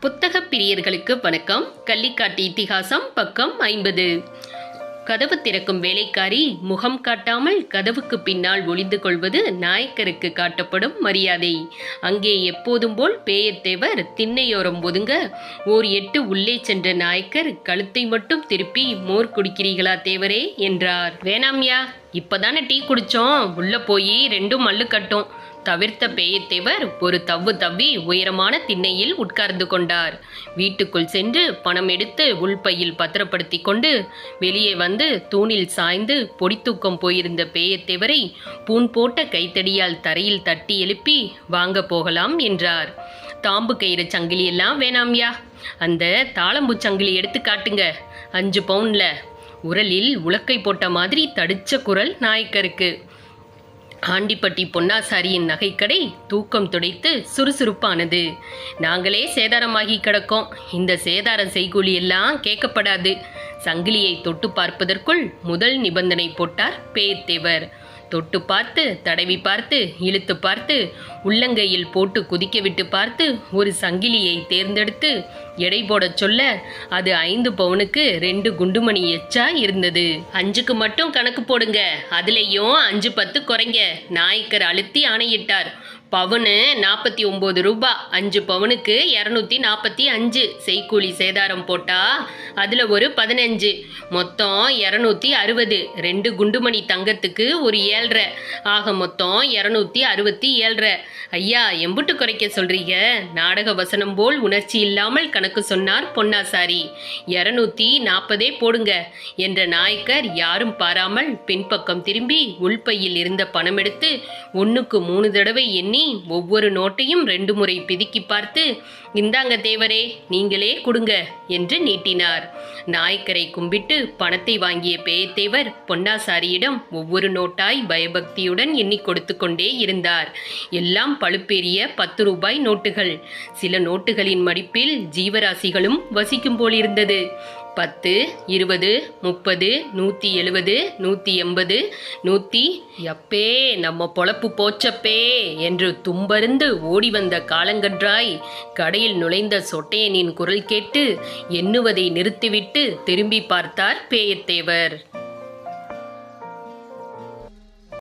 புத்தக பிரியர்களுக்கு வணக்கம். கள்ளிக்காட்டு இத்திகாசம் பக்கம் ஐம்பது. கதவு திறக்கும் வேலைக்காரி முகம் காட்டாமல் கதவுக்கு பின்னால் ஒளிந்து கொள்வது நாயக்கருக்கு காட்டப்படும் மரியாதை. அங்கே எப்போதும் போல் பேயத்தேவர் திண்ணையோரம் ஒதுங்க ஓர் எட்டு உள்ளே சென்ற நாயக்கர் கழுத்தை மட்டும் திருப்பி மோர் குடிக்கிறீர்களா தேவரே? என்றார். வேணாம்யா இப்பதானே டீ குடிச்சோம். உள்ள போய் ரெண்டும் மல்லு கட்டும். தவிர்த்த பேயத்தேவர் ஒரு தவ்வு தவ்வி உயரமான திண்ணையில் உட்கார்ந்து கொண்டார். வீட்டுக்குள் சென்று பணம் எடுத்து உள்பையில் பத்திரப்படுத்தி கொண்டு வெளியே வந்து தூணில் சாய்ந்து பொடித்தூக்கம் போயிருந்த பேயத்தேவரை பூன் போட்ட கைத்தடியால் தரையில் தட்டி எழுப்பி வாங்க போகலாம் என்றார். தாம்பு கயிறு சங்கிலி எல்லாம் வேணாம்யா அந்த தாளம்பூ சங்கிலி எடுத்து காட்டுங்க. அஞ்சு பவுன்ல. உரலில் உலக்கை போட்ட மாதிரி தடிச்ச குரல் நாயக்கருக்கு. ஆண்டிப்பட்டி பொன்னாசாரியின் நகைக்கடை தூக்கம் துடைத்து சுறுசுறுப்பானது. நாங்களே சேதாரமாகி கிடக்கோம். இந்த சேதாரம் செய்கூலி எல்லாம் கேட்கப்படாது. சங்கிலியை தொட்டு பார்ப்பதற்குள் முதல் நிபந்தனை போட்டார் பேத்தேவர் தொட்டு பார்த்து தடவி பார்த்து இழுத்து பார்த்து உள்ளங்கையில் போட்டு குதிக்க விட்டு பார்த்து ஒரு சங்கிலியை தேர்ந்தெடுத்து எடை போடச் சொல்ல அது ஐந்து பவுனுக்கு ரெண்டு குண்டுமணி எச்சா இருந்தது. அஞ்சுக்கு மட்டும் கணக்கு போடுங்க. அதுலேயும் அஞ்சு பத்து குறைங்க. நாயக்கர் அழுத்தி ஆணையிட்டார். பவுனு நாற்பத்தி ஒம்பது ரூபா. அஞ்சு பவுனுக்கு இரநூத்தி நாற்பத்தி அஞ்சு செய்கூலி சேதாரம் போட்டால் அதில் ஒரு பதினஞ்சு. மொத்தம் இரநூத்தி அறுபது. ரெண்டு குண்டுமணி தங்கத்துக்கு ஒரு ஏழ்ரை. ஆக மொத்தம் இரநூத்தி அறுபத்தி ஏழ்ரை. ஐயா எம்புட்டு குறைக்க சொல்கிறீங்க நாடக வசனம் போல் உணர்ச்சி இல்லாமல் கணக்கு சொன்னார் பொன்னாசாரி. இரநூத்தி நாற்பதே போடுங்க என்ற நாயக்கர் யாரும் பாராமல் பின்பக்கம் திரும்பி உள்பையில் இருந்த பணம் எடுத்து ஒன்றுக்கு மூணு தடவை எண்ணி எண்ணி ஒவ்வொரு நோட்டையும் ரெண்டு முறை பிதுக்கி பார்த்து இந்தாங்க தேவரே நீங்களே கொடுங்க என்று நீட்டினார். நாயக்கரை கும்பிட்டு பணத்தை வாங்கிய பேயத்தேவர் பொன்னாசாரியிடம் ஒவ்வொரு நோட்டாய் பயபக்தியுடன் எண்ணி கொடுத்து கொண்டே இருந்தார். எல்லாம் பழுப்பேறிய பத்து ரூபாய் நோட்டுகள். சில நோட்டுகளின் மடிப்பில் ஜீவராசிகளும் வசிக்கும் போலிருந்தது. பத்து இருபது முப்பது நூற்றி எழுபது நூற்றி எண்பது நூற்றி எப்பே நம்ம பொழப்பு போச்சப்பே என்று தும்பருந்து ஓடி வந்த காலங்கன்றாய். கடையில் நுழைந்த சொட்டையனின் குரல் கேட்டு எண்ணுவதை நிறுத்திவிட்டு திரும்பி பார்த்தார் பேயத்தேவர்.